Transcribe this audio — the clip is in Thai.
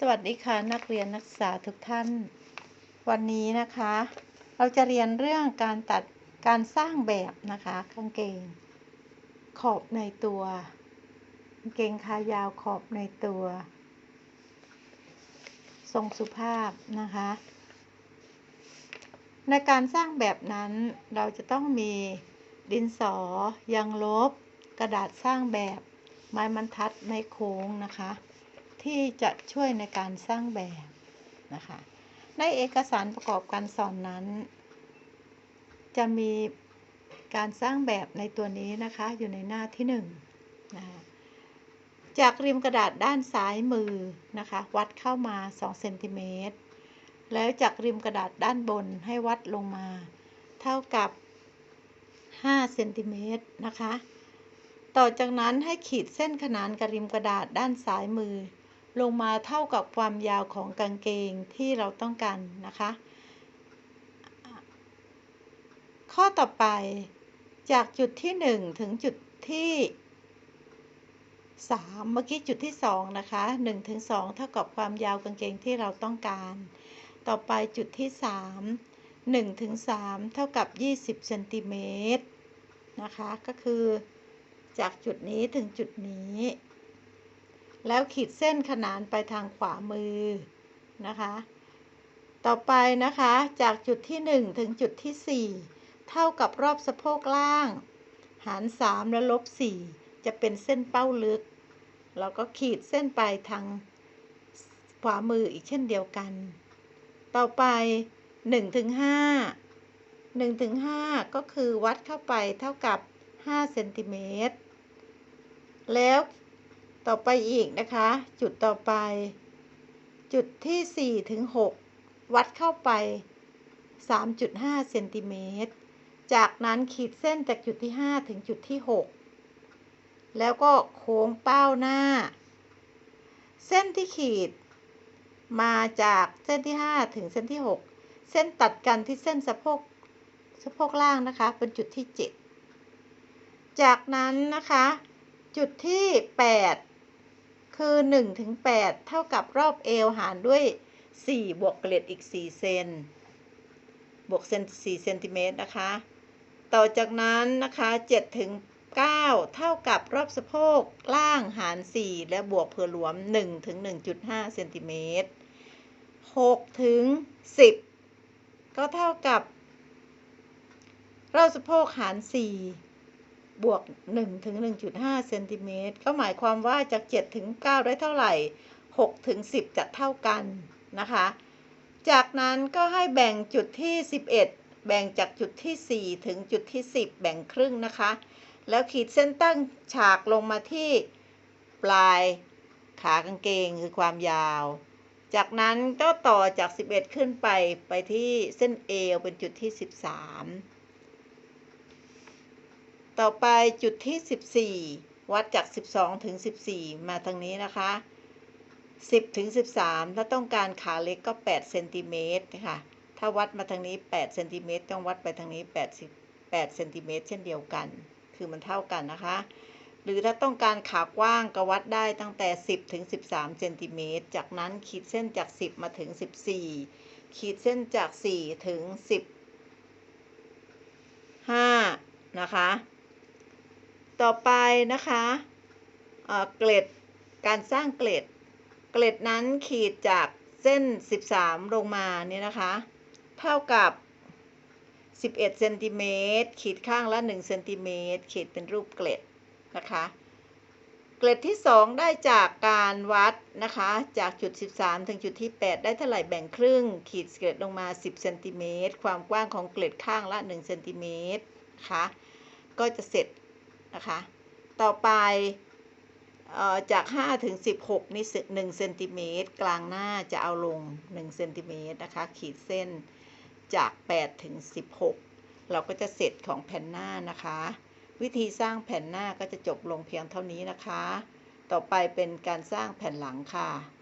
สวัสดีค่ะนักเรียนนักศึกษาทุกท่าน วันนี้นะคะ เราจะเรียนเรื่องการตัดการสร้างแบบนะคะกางเกง ขอบในตัวกางเกงขายาวขอบในตัว ทรงสุภาพนะคะ ในการสร้างแบบนั้นเราจะต้องมีดินสอยางลบ กระดาษสร้างแบบไม้บรรทัดไม้โค้งนะคะ ที่จะช่วยในการสร้างแบบนะคะ ในเอกสารประกอบการสอนนั้น จะมีการสร้างแบบในตัวนี้นะคะอยู่ในหน้าที่หนึ่งนะคะจากริมกระดาษด้านซ้ายมือนะคะ วัดเข้ามา2เซนติเมตรแล้วจากริมกระดาษด้านบนให้วัดลงมา เท่ากับ5เซนติเมตรนะคะ ต่อจากนั้นให้ขีดเส้นขนานกับริมกระดาษด้านซ้ายมือ ลงมาเท่ากับความยาวของกางเกงที่เราต้องการนะคะ ข้อต่อไปจากจุดที่ 1 ถึงจุดที่ 3 เมื่อกี้จุดที่ 2 นะคะ 1 ถึง 2 เท่ากับความยาวกางเกงที่เราต้องการ ต่อไปจุดที่ 3 1 ถึง 3 เท่ากับ 20เซนติเมตรนะคะ ก็คือจากจุดนี้ถึงจุดนี้ แล้วขีดเส้นขนานไปทางขวามือนะคะ ต่อไปนะคะจากจุดที่ 1 ถึงจุดที่ 4 เท่ากับรอบสะโพกล่าง หาร 3 แล้วลบ 4 จะเป็นเส้นเป้าลึก เราก็ขีดเส้นไปทางขวามืออีกเช่นเดียวกัน ต่อไป1ถึง5 1ถึง5ก็คือวัดเข้าไปเท่ากับ5เซนติเมตร แล้ว ต่อไปอีกนะคะ จุดต่อไป จุดที่4ถึง6วัดเข้าไป 3.5เซนติเมตรจากนั้นขีดเส้นจากจุดที่ 5 ถึงจุดที่ 6 แล้วก็โค้งเป้าหน้า เส้นที่ขีด มาจากเส้นที่ 5 ถึงเส้นที่ 6 เส้นตัดกันที่เส้นสะโพกสะโพกล่างนะคะ เป็นจุดที่ 7 จากนั้นนะคะ จุดที่ 8 คือ1ถึง8เท่ากับรอบเอวหารด้วย 4 บวกเกล็ดอีก 4 เซน บวกเซน4เซนติเมตรนะคะ ต่อจากนั้นนะคะ7ถึง9เท่ากับรอบสะโพกล่างหาร 4 และบวกเผื่อหลวม1ถึง1.5เซนติเมตร6ถึง10 ก็เท่ากับรอบสะโพกหาร 4 บวก1ถึง1.5เซนติเมตรก็หมายความว่าจาก7ถึง9ได้เท่าไหร่6ถึง10 จะเท่ากันนะคะ จากนั้นก็ให้แบ่งจุดที่ 11 แบ่งจากจุดที่ 4 ถึงจุดที่ 10 แบ่งครึ่งนะคะ แล้วขีดเส้นตั้งฉากลงมาที่ปลายขากางเกงคือความยาว จากนั้นก็ต่อจาก 11 ขึ้นไปไปที่เส้นเอวเป็นจุดที่ 13 ต่อไปจุดที่ 14 วัดจาก 12 ถึง 14 มาทางนี้นะคะ 10 ถึง 13 ถ้าต้องการขาเล็กก็8เซนติเมตรค่ะ ถ้าวัดมาทางนี้8เซนติเมตรต้องวัดไปทางนี้8 8เซนติเมตรเช่นเดียวกัน คือมันเท่ากันนะคะ หรือถ้าต้องการขากว้างก็วัดได้ตั้งแต่ 10 ถึง 13เซนติเมตร จากนั้นขีดเส้นจาก 10 มาถึง 14 ขีดเส้นจาก 4 ถึง15นะคะ ต่อไปนะคะเกล็ดการสร้างเกล็ด เกล็ดนั้นขีดจากเส้น 13 ลงมาเนี่ยนะคะ เท่ากับ 11เซนติเมตรขีดข้างละ1เซนติเมตรขีดเป็นรูปเกล็ดนะคะ เกล็ดที่ 2 ได้จากการวัดนะคะ จากจุด 13 ถึงจุดที่ 8 ได้เท่าไหร่แบ่งครึ่ง ขีดเกล็ดลงมา 10เซนติเมตรความกว้างของเกล็ดข้างละ1เซนติเมตรนะคะก็จะเสร็จ นะคะ ต่อไปจาก5ถึง16นี่1เซนติเมตรกลางหน้าจะเอาลง1เซนติเมตรนะคะ ขีดเส้นจาก8ถึง16 เราก็จะเสร็จของแผ่นหน้านะคะ วิธีสร้างแผ่นหน้าก็จะจบลงเพียงเท่านี้นะคะ ต่อไปเป็นการสร้างแผ่นหลังค่ะ